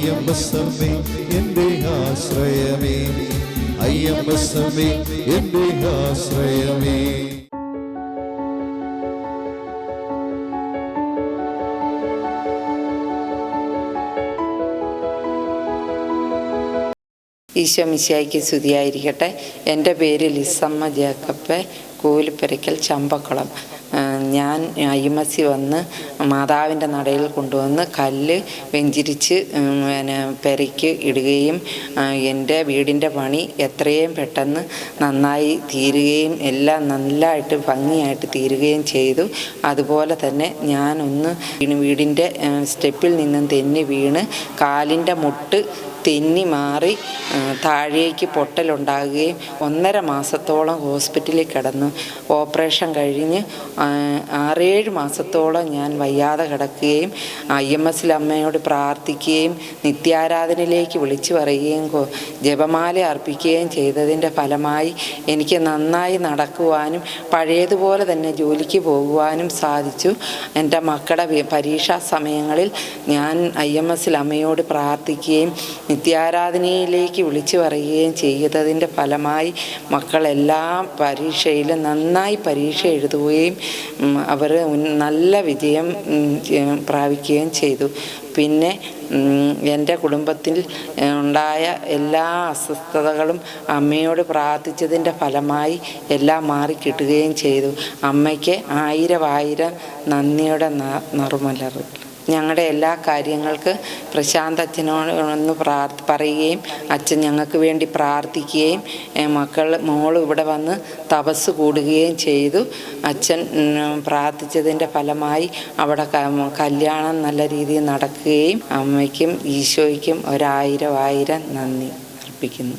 അയ്യമ്പസമ്മേ എന്റെ ആശ്രയമേ. അയ്യമ്പസമ്മേ എന്റെ ആശ്രയമേ. ഈശോ മിശിയായിക്ക് സ്തുതിയായിരിക്കട്ടെ. എന്റെ പേര് ലിസമ്മ ജേക്കപ്പ് കൂലിപ്പെരയ്ക്കൽ ചമ്പക്കുളം. ഞാൻ ഐ എം എസ് സി വന്ന് മാതാവിന്റെ നടയിൽ കൊണ്ടുവന്ന് കല്ല് വെഞ്ചിരിച്ച് പിന്നെ പെരയ്ക്ക് ഇടുകയും എന്റെ വീടിന്റെ പണി എത്രയും പെട്ടെന്ന് നന്നായി തീരുകയും എല്ലാം നല്ലതായിട്ട് ഭംഗിയായിട്ട് തീരുകയും ചെയ്തു. അതുപോലെ തന്നെ ഞാനൊന്ന് വീടിന്റെ സ്റ്റെപ്പിൽ നിന്നും തെന്നി വീണ് കാലിന്റെ മുട്ട് തെന്നി മാറി താഴേക്ക് പൊട്ടലുണ്ടാകുകയും ഒന്നര മാസത്തോളം ഹോസ്പിറ്റലിൽ കിടന്നു. ഓപ്പറേഷൻ കഴിഞ്ഞ് ആറേഴ് മാസത്തോളം ഞാൻ വയ്യാതെ കിടക്കുകയും ഐ എം എസിൽ അമ്മയോട് പ്രാർത്ഥിക്കുകയും നിത്യാരാധനയിലേക്ക് വിളിച്ചു പറയുകയും ജപമാല അർപ്പിക്കുകയും ചെയ്തതിന്റെ ഫലമായി എനിക്ക് നന്നായി നടക്കുവാനും പഴയതുപോലെ തന്നെ ജോലിക്ക് പോകുവാനും സാധിച്ചു. എന്റെ മക്കളുടെ പരീക്ഷാ സമയങ്ങളിൽ ഞാൻ ഐ എം എസിൽ അമ്മയോട് പ്രാർത്ഥിക്കുകയും നിത്യാരാധനയിലേക്ക് വിളിച്ചു പറയുകയും ചെയ്തതിന്റെ ഫലമായി മക്കളെല്ലാ പരീക്ഷയിലും നന്നായി പരീക്ഷ എഴുതുകയും അവർ നല്ല വിജയം പ്രാപിക്കുകയും ചെയ്തു. പിന്നെ എന്റെ കുടുംബത്തിൽ ഉണ്ടായ എല്ലാ അസ്വസ്ഥതകളും അമ്മയോട് പ്രാർത്ഥിച്ചതിന്റെ ഫലമായി എല്ലാം മാറി കിട്ടുകയും ചെയ്തു. അമ്മയ്ക്ക് ആയിരം ആയിരം നന്ദിയുടെ ന- നറുമലർ. ഞങ്ങളുടെ എല്ലാ കാര്യങ്ങൾക്ക് പ്രശാന്ത് അച്ഛനോട് ഒന്ന് പ്രാർത്ഥ പറയുകയും അച്ഛൻ ഞങ്ങൾക്ക് വേണ്ടി പ്രാർത്ഥിക്കുകയും മക്കൾ മോൾ ഇവിടെ വന്ന് തപസ് കൂടുകയും ചെയ്തു. അച്ഛൻ പ്രാർത്ഥിച്ചതിന്റെ ഫലമായി അവിടെ കല്യാണം നല്ല രീതിയിൽ നടക്കുകയും അമ്മയ്ക്കും ഈശോയ്ക്കും ഒരായിരം ആയിരം നന്ദി അർപ്പിക്കുന്നു.